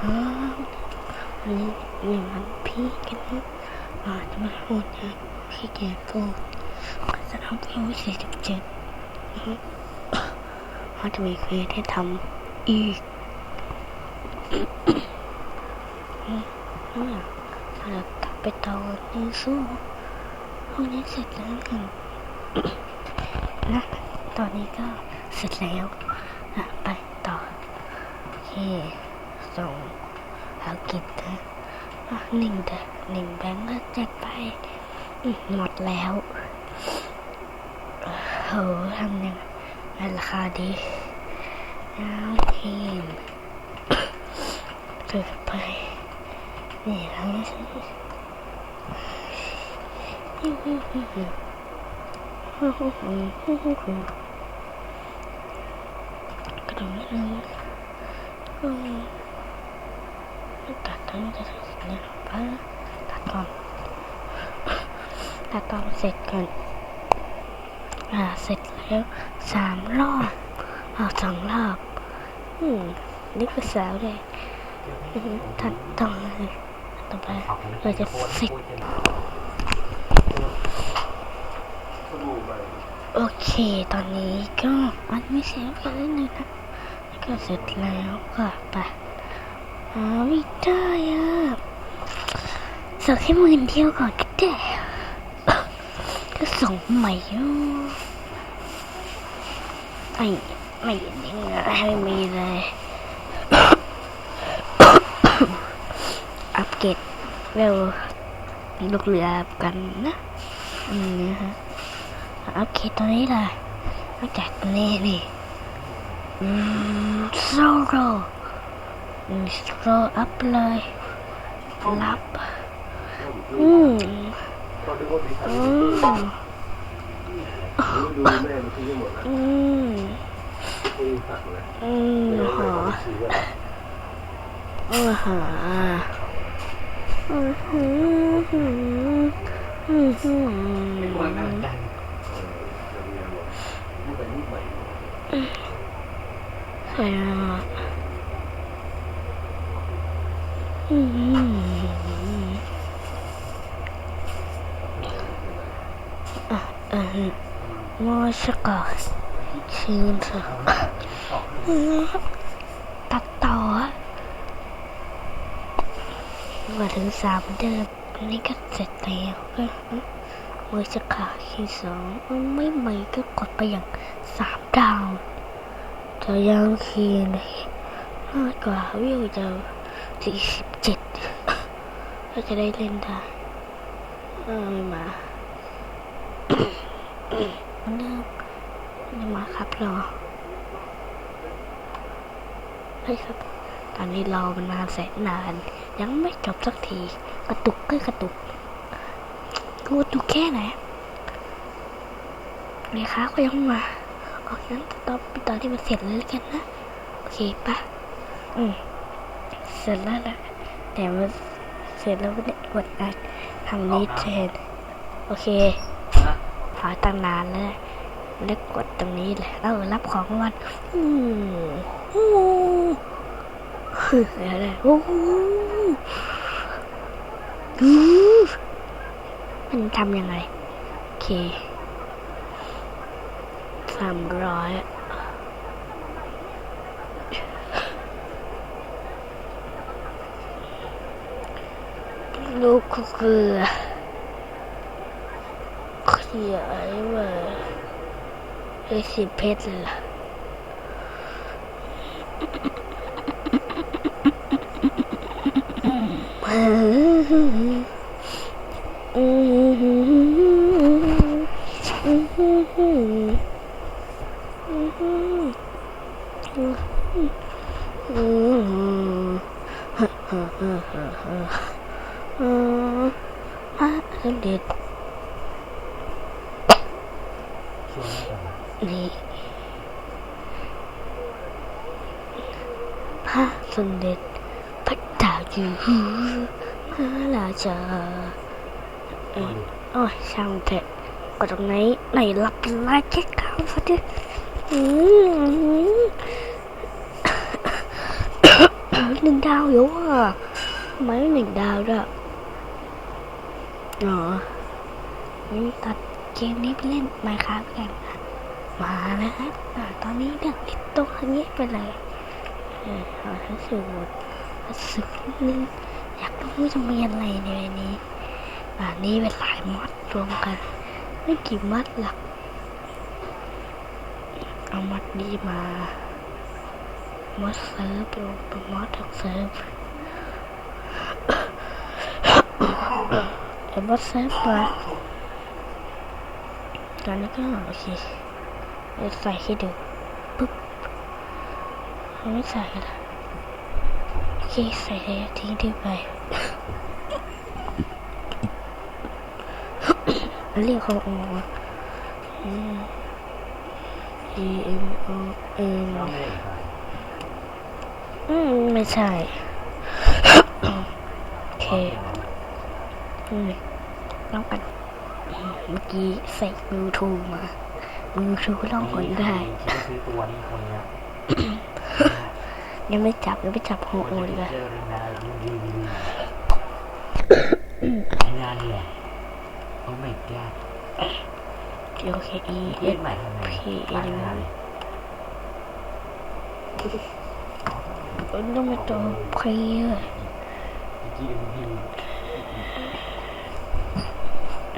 ครับวันนี้มีวันพี่กันนะอาจะมาพูดนะพี่แกพูดจะทำที่วิเศษสิบเจ็ดเขาจะมีเควสให้ทำอีกเนี่ยถ้าเรากลับไปต่อนี้สู้ห้องนี้เสร็จแล้วกันนะตอนนี้ก็เสร็จแล้วนะไปต่อโอเค ส่งภารกิจนะอะหนึ่งเดหนึ่งแบงก์ก็จัดไป หมดแล้วโหทำยังไงราคาดีแล้วทีมเกิดไปนี่แล้วกระโดดนิดนึง ตัดตอนนี้จะเสร็จแล้วปะตัดก่อน ตัดตอนเสร็จก่อน อ่า เสร็จแล้วสามรอบอ่าสองรอบ อืม นี่ก็สาวเลยตัดต่อเลยต่อไปเราจะเสร็จโอเค ตอนนี้ก็มันไม่เสียกันนิดนึงนะก็เสร็จแล้วก็ไป อ๋อไม่ได้อะส่งแค่หมื่นเดียวก่อนก็ได้ก็ส่งใหม่อยู่ไม่ไม่ยังไงไม่มีเลยอัปเกรดเวลลูกเรือกันนะอืมนะฮะโอเคตัวนี้ล่ะนอกจากนี้นี่อืมโซโร อืมโซโรอัพเลยรับอืมอืมดูแม่มันทิ้งไปหมดแล้วอืมอืมหอได้ซื้ออะไรอือหาอือหือหืออือหือพูดไหม่ใส่อะอื มอะเออมอสกอตชื่นสุดตัดต่อมาถึงสามเดิมอันนี้ก็เสร็จแล้วก็มือจะขาดที่สองไม่ไหมก็กดไปอย่างสามดาวจะยังคีนมากกว่าวิวจะ สี่สิบเจ็ดก็จะได้เล่นได้เออไม่มามันเริ่มไม่มาครับรอเฮ้ยครับ ตอนนี้รอมันนานแสนนาน ยังไม่จบสักที กระตุกก็กระตุกกูกระตุกแค่ไหนเลขาก็ยังมาโอเคงั้นตอนตอนที่มันเสร็จเลยแล้วกันนะ โอเคปะอืม เสร็จแล้วแหละแต่มันเสร็จแล้วไม่ได้กดอัดทำนี้แทนโอเคหาตั้งนานแล้วแล้วกดตรงนี้แหละเออรับของรางวันอืมโอ้เดี๋ยวเลยโอ้โหอืมมันทำยังไง โอเคสามร้อย ลูกเก็คือขยายมาไอ้สิบเพชรเลยล่ะอื มฮะสมเด็จนี่พระสมเด็จพระเจ้าอยู่หัวพระราชาเหรับไล่แค่ข้าวซะดิอืมหนึ่ตัดเกมนี้ไปเล่นไมค์ครับกันมาแล้วครับตอนนี้เรื่องติดตัวอย่างนี้ไปเลยเออเอาทั้งสูตรสึกนึงอยากรู้จะมีอะไรในนี้อ่านี้เป็นหลายมัดรวมกัน ไม่กี่มัดหลัก เอามัดนี้มามัดเซิร์ฟลงเป็นมัดทั้งเซิร์ฟ เอามัดเซิร์ฟมาตอนนี้ก็โอเคเอาใส่ให้ดูปุ๊บเอาไม่ใส่กันละโอเคใส่เลยทิ้งทิ้งไปเรียกเขาออกมาอืม E M O N เราไม่ได้ใส่อืม ไม่ใช่ โอเค อืมต้องกันอืมเมื่อกี้ใส่บลูทูธมาบลูทูธลองหนได้ที่ซื้อตัวนี้คนเนี้ยยังไม่จับยังไม่จับหัวโอคนนที่เลยเจอเรื่องราวดีๆงานเนี่ยโอ้ my god โอเค E เล่น S ใหม่ทำไง P ตาย N หาเลยต้องเป็นตัวเพลย์จีเ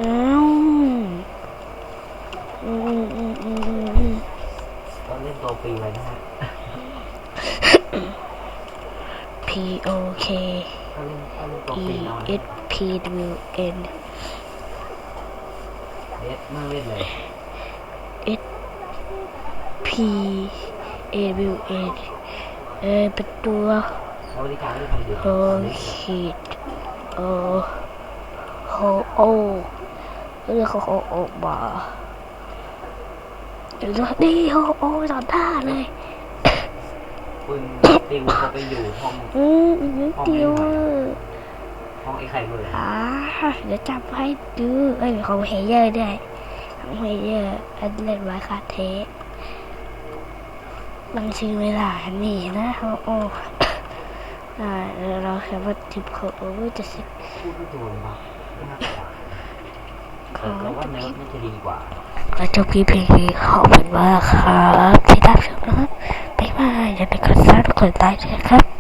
อ็มพีอ้าวอืมอืมอืมอืมอืมต้องเล่นตัวฟรีไว้นะฮะ P O K ต้องเล่นต้องเล่นตัว E ฟรีเอานะ S P W N เด็ดมากเล่นเลย P A W N เออเป็นตัวแล้วบริการเล่นใครเดือดโฮขีดโอโฮโอ เรียกเขาโฮโอบาเดี๋ยวนี่โฮโอต่อหน้าเลยคุณติวเขาไปอยู่ห้องอืมอืมเดียวห้องไอ้ไข่เบอร์อ่าเดี๋ยวจับให้ดูเอ้ยของเฮเยอร์ด้วยของเฮเยอร์อันเล่นไว้คาเทสบางชื่อเวลานี่นะโฮโออ่าเราแค่ว่าทิปโฮโอจะสิพู เราว่าเนื้อน่าจะดีกว่าก็จบคลิปเพลงนี้ขอบคุณมากครับที่รับชมนะครับบ๊ายบายอย่าลืมกดซับกดไลค์ด้วยครับ